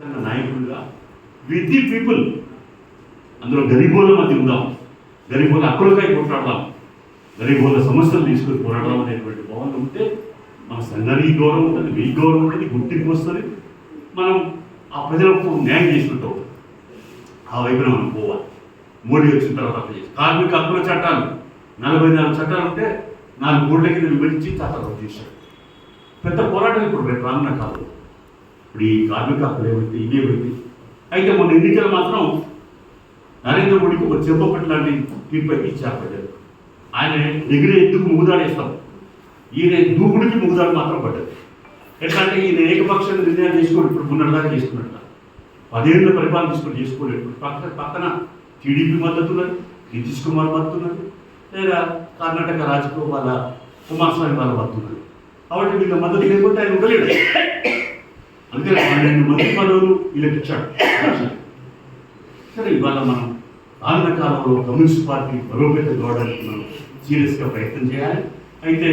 తన నాయకుడిగా with the people అందులో గరీబోల మధ్య ఉందాం గరీబోల హక్కులకై పోట్లాడదాం గరీబోల సమస్యలు తీసుకొని పోరాడదాం అనేటువంటి భావన ఉంటే మన సంఘానికి గౌరవం ఉంటుంది మీ గౌరవం ఉంటుంది గుర్తింపు వస్తుంది. మనం ఆ ప్రజలకు న్యాయం చేసినట్టు అవుతుంది. ఆ వైపున మనం పోవాలి. మోడీ వచ్చిన తర్వాత కార్మిక హక్కుల చట్టాలు నలభై నాలుగు చట్టాలు ఉంటే నాలుగు కోట్ల కింద విభజించి చట్టాలు చేశారు. పెద్ద పోరాటం ఇప్పుడు రేపు రానున్న కాదు ఇప్పుడు ఈ కార్మిక హక్కులు ఏమైతే ఇవేమైతే అయితే మొన్న ఎన్నికలు మాత్రం నరేంద్ర మోడీకి ఒక చెప్పపట్టి లాంటి తీర్పు ఇచ్చారు ప్రజలు. ఆయన ఎగిరే ఎత్తుకు ముగుదాడేస్తాం ఈయన దూకుడికి ముగుదాడు మాత్రం పడ్డది ఎట్లా అంటే ఈయన ఏకపక్షంగా నిర్ణయాలు చేసుకోండి ఇప్పుడు మొన్నటిదాకా చేసుకున్నట్ల పదేళ్ళు పరిపాలన తీసుకొని చేసుకోలేదు ఇప్పుడు పక్క పక్కన టీడీపీ మద్దతు ఉన్నది నితీష్ కుమార్ మద్దతు ఉన్నది లేదా కర్ణాటక రాజకీయ వాళ్ళ కుమారస్వామి వాళ్ళ మద్దతు ఉన్నది కాబట్టి వీళ్ళ మద్దతు లేకుంటే ఆయన ఉండలేడు. అందుకని పన్నెండు మంది పదవులు వీళ్ళకి ఇచ్చాడు. సరే ఇవాళ మనం రానున్న కాలంలో కమ్యూనిస్ట్ పార్టీ బలోపేతం కావడానికి మనం సీరియస్గా ప్రయత్నం చేయాలి. అయితే